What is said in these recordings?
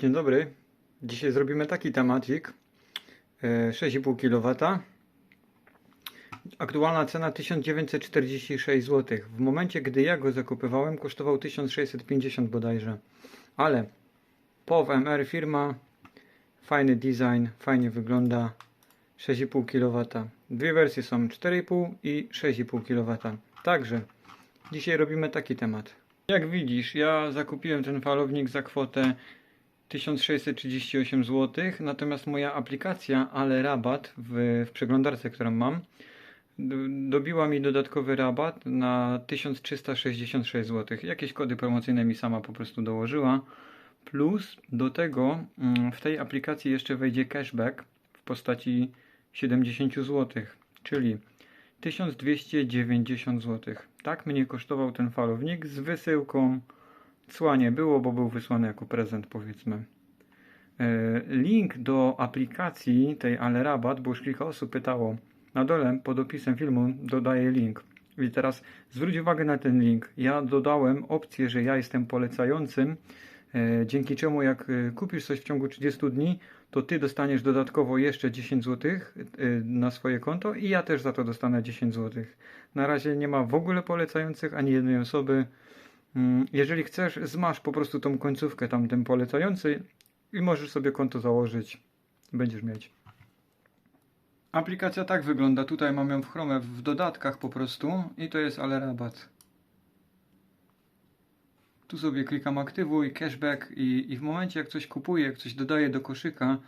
Dzień dobry. Dzisiaj zrobimy taki temacik. E, 6,5 kW. Aktualna cena 1946 zł. W momencie, gdy ja go zakupywałem, kosztował 1650 bodajże. Ale POW MR firma, fajny design, fajnie wygląda. 6,5 kW. Dwie wersje są 4,5 i 6,5 kW. Także dzisiaj robimy taki temat. Jak widzisz, ja zakupiłem ten falownik za kwotę 1638 zł, natomiast moja aplikacja, ale rabat w, w przeglądarce, którą mam, dobiła mi dodatkowy rabat na 1366 zł. Jakieś kody promocyjne mi sama po prostu dołożyła. Plus do tego mm, w tej aplikacji jeszcze wejdzie cashback w postaci 70 zł, czyli 1290 zł. Tak mnie kosztował ten falownik z wysyłką. Cła nie było, bo był wysłany jako prezent, powiedzmy. E, Link do aplikacji tej Ale Rabat, bo już kilka osób pytało. Na dole pod opisem filmu dodaję link. I teraz zwróć uwagę na ten link. Ja dodałem opcję, że ja jestem polecającym, e, dzięki czemu jak e, kupisz coś w ciągu 30 dni, to ty dostaniesz dodatkowo jeszcze 10 zł na swoje konto i ja też za to dostanę 10 zł. Na razie nie ma w ogóle polecających ani jednej osoby. Mm, Jeżeli chcesz, zmasz po prostu tą końcówkę tam tym polecający i możesz sobie konto założyć. Będziesz mieć. Aplikacja tak wygląda. Tutaj mam ją w Chrome w dodatkach po prostu i to jest ale rabat. Tu sobie klikam aktywuj, cashback i, i w momencie jak coś kupuję, jak coś dodaję do koszyka,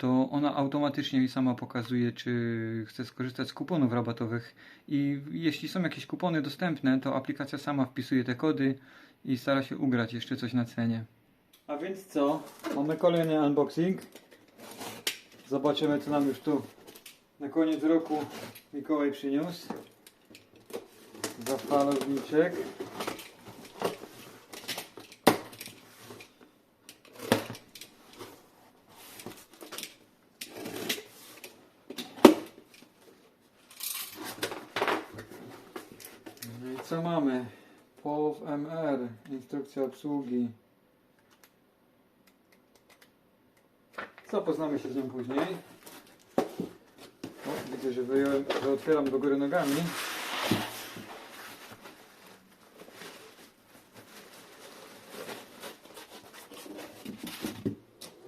to ona automatycznie mi sama pokazuje, czy chcę skorzystać z kuponów rabatowych. I jeśli są jakieś kupony dostępne, to aplikacja sama wpisuje te kody i stara się ugrać jeszcze coś na cenie. A więc co? Mamy kolejny unboxing. Zobaczymy, co nam już tu na koniec roku Mikołaj przyniósł. Za co mamy? POW MR, instrukcja obsługi. Zapoznamy się z nią później. O, widzę, że wyjąłem, że otwieram do góry nogami.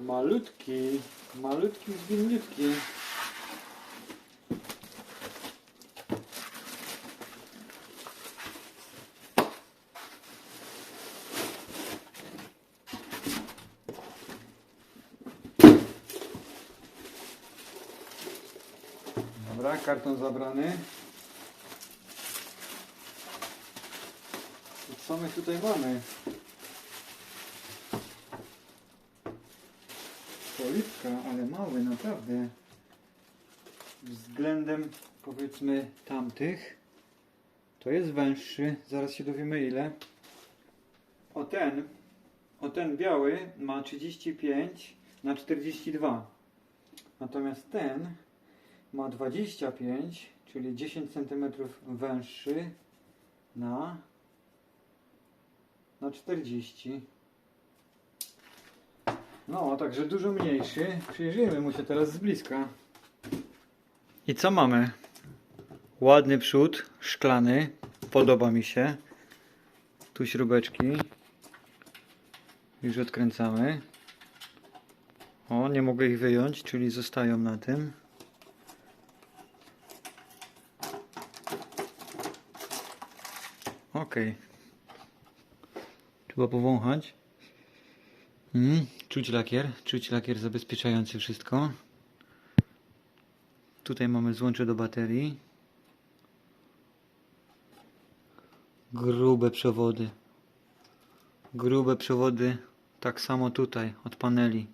Malutki, malutki, zwinniutki. Dobra, karton zabrany. Co my tutaj mamy? Policzka, ale mały, naprawdę. Względem, powiedzmy, tamtych, to jest węższy. Zaraz się dowiemy ile. O ten, o ten biały ma 35 na 42. Natomiast ten ma 25, czyli 10 cm węższy na, na 40. No, także dużo mniejszy. Przyjrzyjmy mu się teraz z bliska. I co mamy? Ładny przód, szklany. Podoba mi się. Tu śrubeczki. Już odkręcamy. O, nie mogę ich wyjąć, czyli zostają na tym. Okej. Trzeba powąchać. Mm, czuć lakier, czuć lakier zabezpieczający wszystko. Tutaj mamy złącze do baterii. Grube przewody. Grube przewody. Tak samo tutaj od paneli.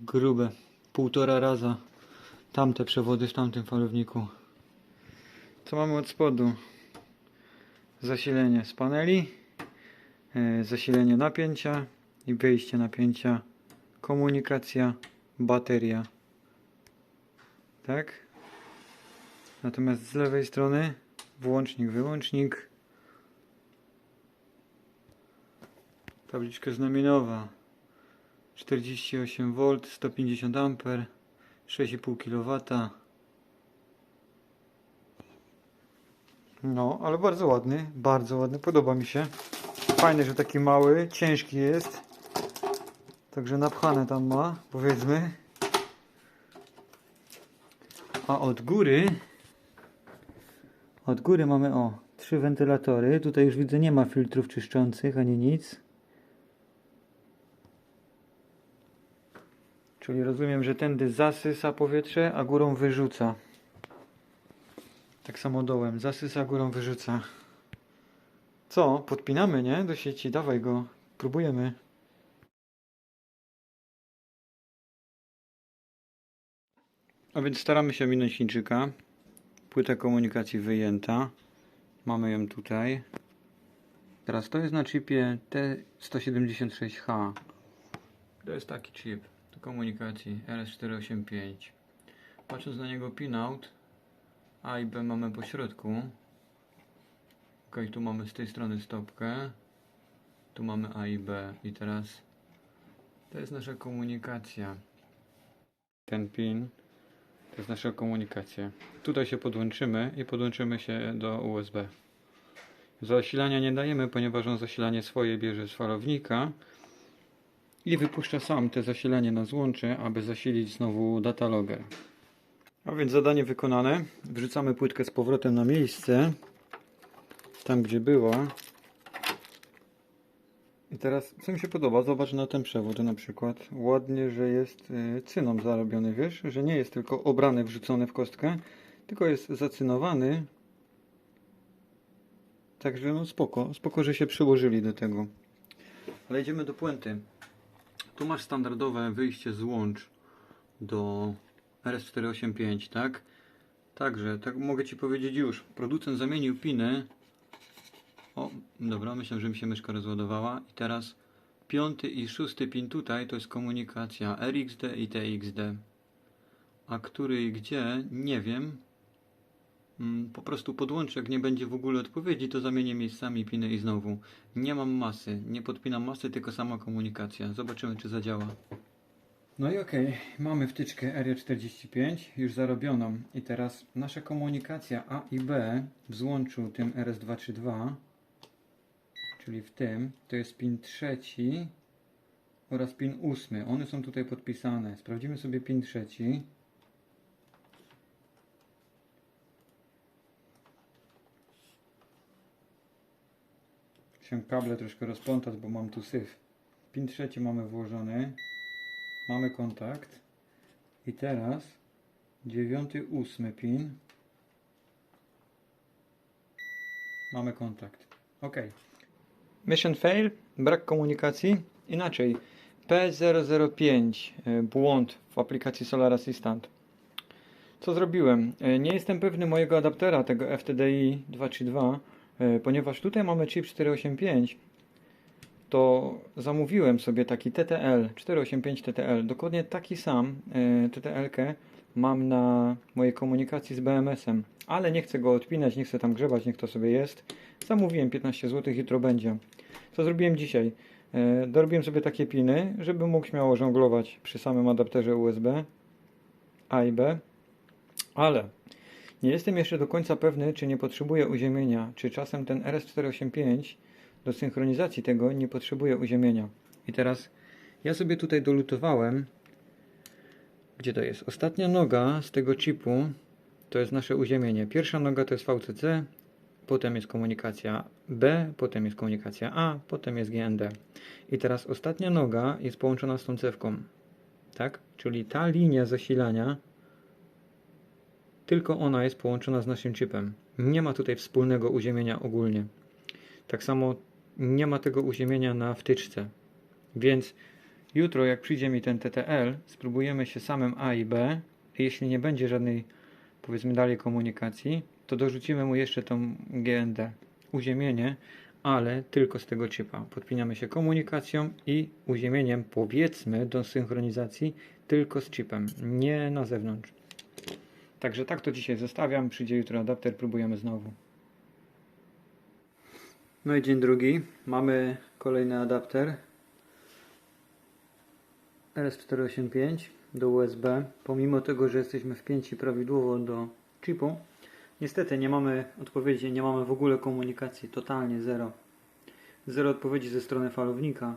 Grube. Półtora raza tamte przewody w tamtym falowniku. Co mamy od spodu? Zasilenie z paneli, e, zasilenie napięcia i wyjście napięcia, komunikacja, bateria. Tak? Natomiast z lewej strony włącznik, wyłącznik, tabliczka znamionowa 48V, 150 A, 6,5 kW. No, ale bardzo ładny, bardzo ładny, podoba mi się. Fajny, że taki mały, ciężki jest. Także napchane tam ma, powiedzmy. A od góry, od góry mamy o, trzy wentylatory. Tutaj już widzę nie ma filtrów czyszczących ani nic. Czyli rozumiem, że tędy zasysa powietrze, a górą wyrzuca. Tak samo dołem. Zasysa, górą wyrzuca. Co? Podpinamy, nie? Do sieci. Dawaj go. Próbujemy. A więc staramy się minąć Chińczyka. Płyta komunikacji wyjęta. Mamy ją tutaj. Teraz to jest na chipie T176H. To jest taki chip do komunikacji RS485. Patrząc na niego pinout, A i B mamy po środku. Ok, tu mamy z tej strony stopkę. Tu mamy A i B. I teraz to jest nasza komunikacja. Ten pin to jest nasza komunikacja. Tutaj się podłączymy i podłączymy się do USB. Zasilania nie dajemy, ponieważ on zasilanie swoje bierze z falownika i wypuszcza sam te zasilanie na złącze, aby zasilić znowu datalogger. A więc zadanie wykonane. Wrzucamy płytkę z powrotem na miejsce, tam gdzie była. I teraz, co mi się podoba, zobacz na ten przewód na przykład. Ładnie, że jest y, cyną zarobiony, wiesz, że nie jest tylko obrany, wrzucony w kostkę, tylko jest zacynowany. Także no spoko, spoko, że się przyłożyli do tego. Ale idziemy do puenty. Tu masz standardowe wyjście z łącz do RS485, tak? Także, tak mogę Ci powiedzieć już, producent zamienił piny. O, dobra, myślę, że mi się myszka rozładowała. I teraz piąty i szósty pin tutaj to jest komunikacja RXD i TXD. A który i gdzie, nie wiem. Mm, Po prostu podłączę, jak nie będzie w ogóle odpowiedzi, to zamienię miejscami piny i znowu. Nie mam masy, nie podpinam masy, tylko sama komunikacja. Zobaczymy, czy zadziała. No i okej, mamy wtyczkę RE45 już zarobioną. I teraz nasza komunikacja A i B w złączu tym RS232, czyli w tym, to jest pin trzeci oraz pin ósmy. One są tutaj podpisane. Sprawdzimy sobie pin trzeci. się kable troszkę rozplątać, bo mam tu syf. Pin trzeci mamy włożony. Mamy kontakt. I teraz dziewiąty, ósmy pin. Mamy kontakt. OK. Mission fail, brak komunikacji. Inaczej, P005, e, błąd w aplikacji Solar Assistant. Co zrobiłem? E, Nie jestem pewny mojego adaptera, tego FTDI 232, e, ponieważ tutaj mamy chip 485, to zamówiłem sobie taki TTL, 485 TTL, dokładnie taki sam e, TTL-kę mam na mojej komunikacji z BMS-em, ale nie chcę go odpinać, nie chcę tam grzebać, niech to sobie jest. Zamówiłem 15 zł, jutro będzie. Co zrobiłem dzisiaj? E, Dorobiłem sobie takie piny, żeby mógł śmiało żonglować przy samym adapterze USB A i B, ale nie jestem jeszcze do końca pewny, czy nie potrzebuję uziemienia, czy czasem ten RS485 do synchronizacji tego nie potrzebuje uziemienia. I teraz ja sobie tutaj dolutowałem, gdzie to jest? Ostatnia noga z tego chipu to jest nasze uziemienie. Pierwsza noga to jest VCC, potem jest komunikacja B, potem jest komunikacja A, potem jest GND. I teraz ostatnia noga jest połączona z tą cewką. Tak? Czyli ta linia zasilania tylko ona jest połączona z naszym chipem. Nie ma tutaj wspólnego uziemienia ogólnie. Tak samo nie ma tego uziemienia na wtyczce. Więc jutro, jak przyjdzie mi ten TTL, spróbujemy się samym A i B. Jeśli nie będzie żadnej, powiedzmy dalej komunikacji, to dorzucimy mu jeszcze tą GND. Uziemienie, ale tylko z tego chipa. Podpinamy się komunikacją i uziemieniem, powiedzmy, do synchronizacji tylko z chipem, nie na zewnątrz. Także tak to dzisiaj zostawiam. Przyjdzie jutro adapter, próbujemy znowu. No i dzień drugi. Mamy kolejny adapter. RS485 do USB, pomimo tego, że jesteśmy wpięci prawidłowo do chipu, niestety nie mamy odpowiedzi, nie mamy w ogóle komunikacji, totalnie zero. Zero odpowiedzi ze strony falownika.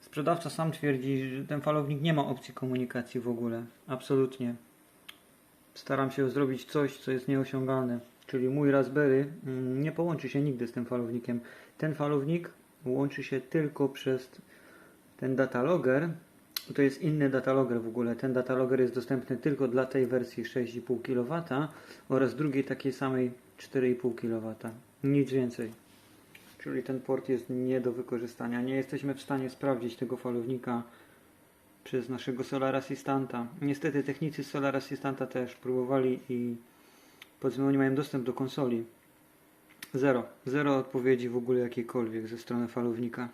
Sprzedawca sam twierdzi, że ten falownik nie ma opcji komunikacji w ogóle, absolutnie. Staram się zrobić coś, co jest nieosiągalne, czyli mój Raspberry mm, nie połączy się nigdy z tym falownikiem. Ten falownik łączy się tylko przez ten datalogger, to jest inny datalogger w ogóle. Ten datalogger jest dostępny tylko dla tej wersji 6,5 kW oraz drugiej takiej samej 4,5 kW. Nic więcej. Czyli ten port jest nie do wykorzystania. Nie jesteśmy w stanie sprawdzić tego falownika przez naszego Solar Assistanta. Niestety technicy z Solar Assistanta też próbowali i powiedzmy oni mają dostęp do konsoli. Zero. Zero odpowiedzi w ogóle jakiejkolwiek ze strony falownika.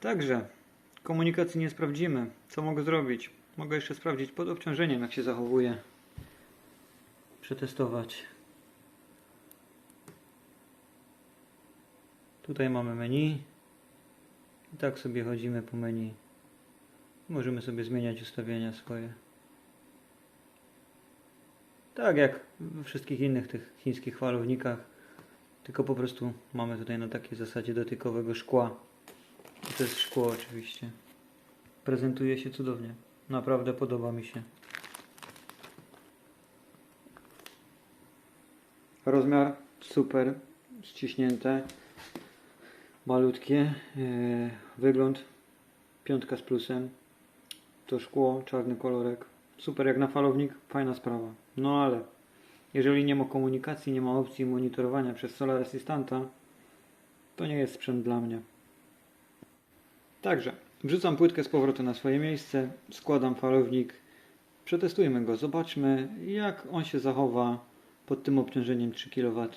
Także komunikacji nie sprawdzimy. Co mogę zrobić? Mogę jeszcze sprawdzić pod obciążeniem, jak się zachowuje. Przetestować. Tutaj mamy menu. I tak sobie chodzimy po menu. Możemy sobie zmieniać ustawienia swoje. Tak jak we wszystkich innych tych chińskich falownikach. Tylko po prostu mamy tutaj na takiej zasadzie dotykowego szkła. I to jest szkło oczywiście. Prezentuje się cudownie. Naprawdę podoba mi się. Rozmiar super, ściśnięte, malutkie. Yy, wygląd piątka z plusem. To szkło, czarny kolorek. Super jak na falownik, fajna sprawa. No ale jeżeli nie ma komunikacji, nie ma opcji monitorowania przez Solar Assistanta, to nie jest sprzęt dla mnie. Także wrzucam płytkę z powrotem na swoje miejsce, składam falownik, przetestujmy go, zobaczmy jak on się zachowa pod tym obciążeniem 3 kW.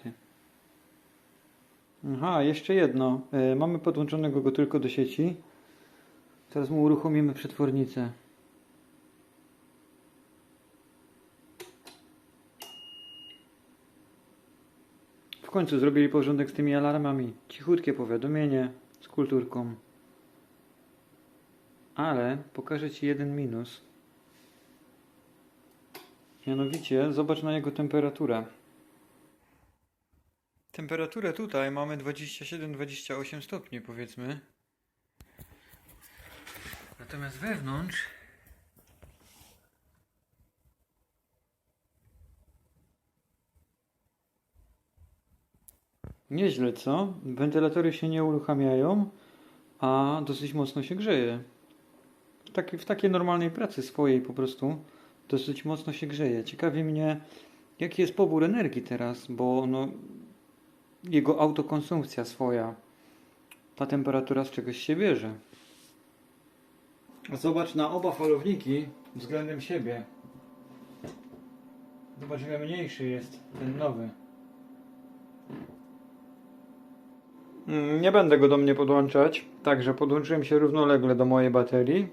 Aha, jeszcze jedno. E, mamy podłączonego go tylko do sieci. Teraz mu uruchomimy przetwornicę. Końcu zrobili porządek z tymi alarmami. Cichutkie powiadomienie z kulturką. Ale pokażę Ci jeden minus. Mianowicie, zobacz na jego temperaturę. Temperaturę tutaj mamy 27-28 stopni, powiedzmy. Natomiast wewnątrz Nieźle, co? Wentylatory się nie uruchamiają, a dosyć mocno się grzeje. W, taki, w takiej normalnej pracy swojej po prostu dosyć mocno się grzeje. Ciekawi mnie, jaki jest pobór energii teraz, bo no, jego autokonsumpcja swoja, ta temperatura z czegoś się bierze. Zobacz na oba falowniki względem siebie. Zobacz, ile mniejszy jest ten nowy. Nie będę go do mnie podłączać, także podłączyłem się równolegle do mojej baterii.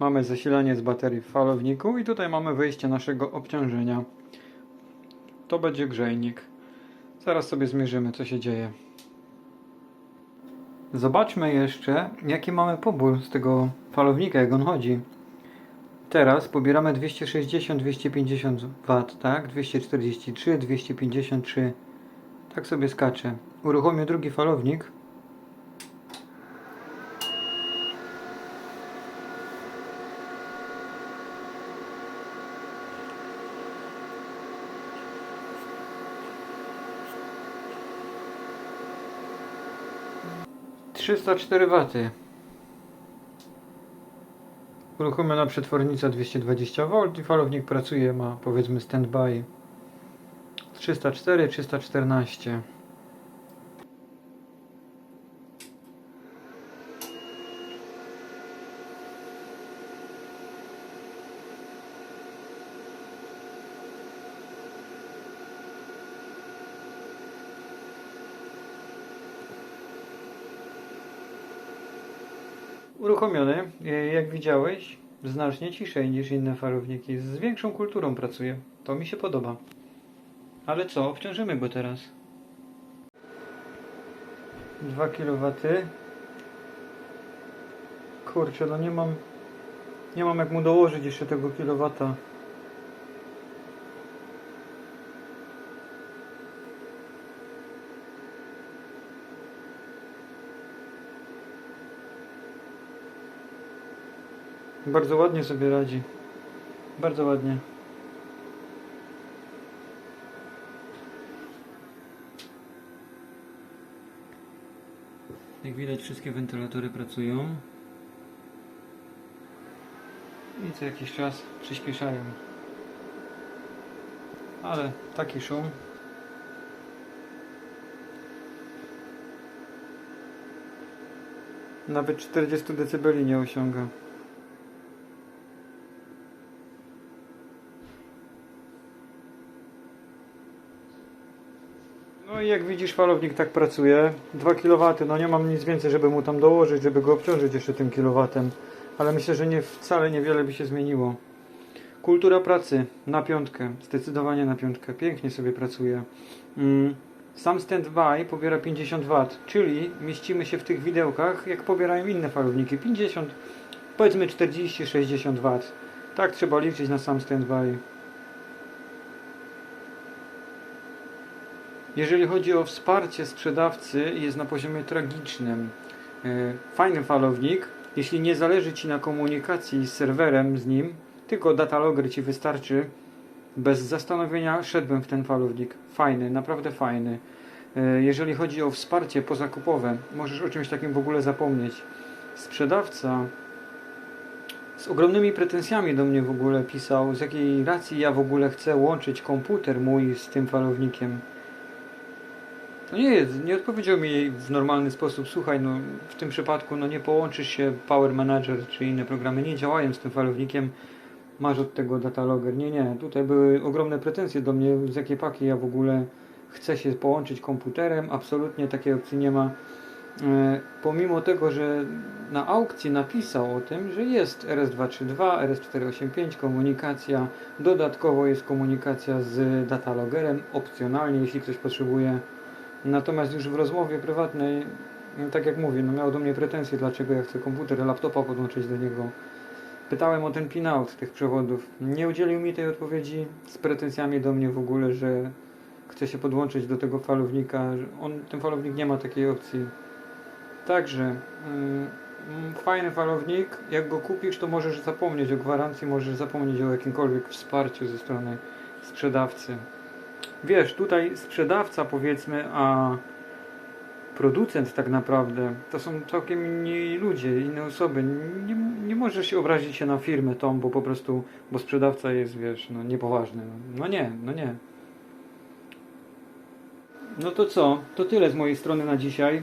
Mamy zasilanie z baterii w falowniku i tutaj mamy wyjście naszego obciążenia. To będzie grzejnik. Zaraz sobie zmierzymy, co się dzieje. Zobaczmy jeszcze, jaki mamy pobór z tego falownika, jak on chodzi. Teraz pobieramy 260-250 W, tak? 243, 253. Tak sobie skacze. Uruchomię drugi falownik. Trzysta cztery waty. Uruchomiona przetwornica 220V i falownik pracuje, ma powiedzmy standby 304, 314. Uruchomiony, e, jak widziałeś, znacznie ciszej niż inne farowniki. Z większą kulturą pracuje. To mi się podoba. Ale co, obciążymy go teraz. 2 kW. Kurczę, no nie mam... Nie mam jak mu dołożyć jeszcze tego kilowata. Bardzo ładnie sobie radzi. Bardzo ładnie. Widać wszystkie wentylatory pracują. I co jakiś czas przyspieszają. Ale taki szum. Nawet 40 dB nie osiąga. I jak widzisz falownik tak pracuje. 2 kW, no nie mam nic więcej, żeby mu tam dołożyć, żeby go obciążyć jeszcze tym kilowatem. Ale myślę, że nie, wcale niewiele by się zmieniło. Kultura pracy na piątkę, zdecydowanie na piątkę. Pięknie sobie pracuje. Mm. Sam standby pobiera 50 W, czyli mieścimy się w tych widełkach, jak pobierają inne falowniki. 50, powiedzmy 40-60 W. Tak trzeba liczyć na sam standby. Jeżeli chodzi o wsparcie sprzedawcy, jest na poziomie tragicznym. E, Fajny falownik, jeśli nie zależy Ci na komunikacji z serwerem z nim, tylko datalogger Ci wystarczy, bez zastanowienia szedłbym w ten falownik. Fajny, naprawdę fajny. E, Jeżeli chodzi o wsparcie pozakupowe, możesz o czymś takim w ogóle zapomnieć. Sprzedawca z ogromnymi pretensjami do mnie w ogóle pisał, z jakiej racji ja w ogóle chcę łączyć komputer mój z tym falownikiem. No nie, nie odpowiedział mi w normalny sposób. Słuchaj, no w tym przypadku no nie połączysz się Power Manager czy inne programy nie działają z tym falownikiem. Masz od tego datalogger. Nie, nie. Tutaj były ogromne pretensje do mnie, z jakiej paki ja w ogóle chcę się połączyć komputerem. Absolutnie takiej opcji nie ma. E, pomimo tego, że na aukcji napisał o tym, że jest RS232, RS485 komunikacja, dodatkowo jest komunikacja z dataloggerem, opcjonalnie, jeśli ktoś potrzebuje. Natomiast już w rozmowie prywatnej, tak jak mówię, no miał do mnie pretensje, dlaczego ja chcę komputer, laptopa podłączyć do niego. Pytałem o ten pinout tych przewodów. Nie udzielił mi tej odpowiedzi z pretensjami do mnie w ogóle, że chce się podłączyć do tego falownika. On, ten falownik nie ma takiej opcji. Także mm, fajny falownik. Jak go kupisz, to możesz zapomnieć o gwarancji, możesz zapomnieć o jakimkolwiek wsparciu ze strony sprzedawcy. Wiesz, tutaj sprzedawca powiedzmy, a producent tak naprawdę to są całkiem inni ludzie, inne osoby. Nie, nie możesz się obrazić się na firmę tą, bo po prostu, bo sprzedawca jest, wiesz, no niepoważny. No nie, no nie. No to co? To tyle z mojej strony na dzisiaj.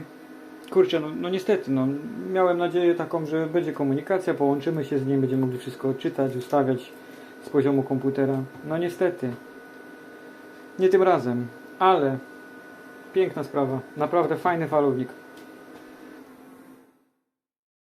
Kurczę, no, no niestety, no, miałem nadzieję taką, że będzie komunikacja, połączymy się z nim, będziemy mogli wszystko odczytać, ustawiać z poziomu komputera. No niestety. Nie tym razem, ale piękna sprawa. Naprawdę fajny falownik.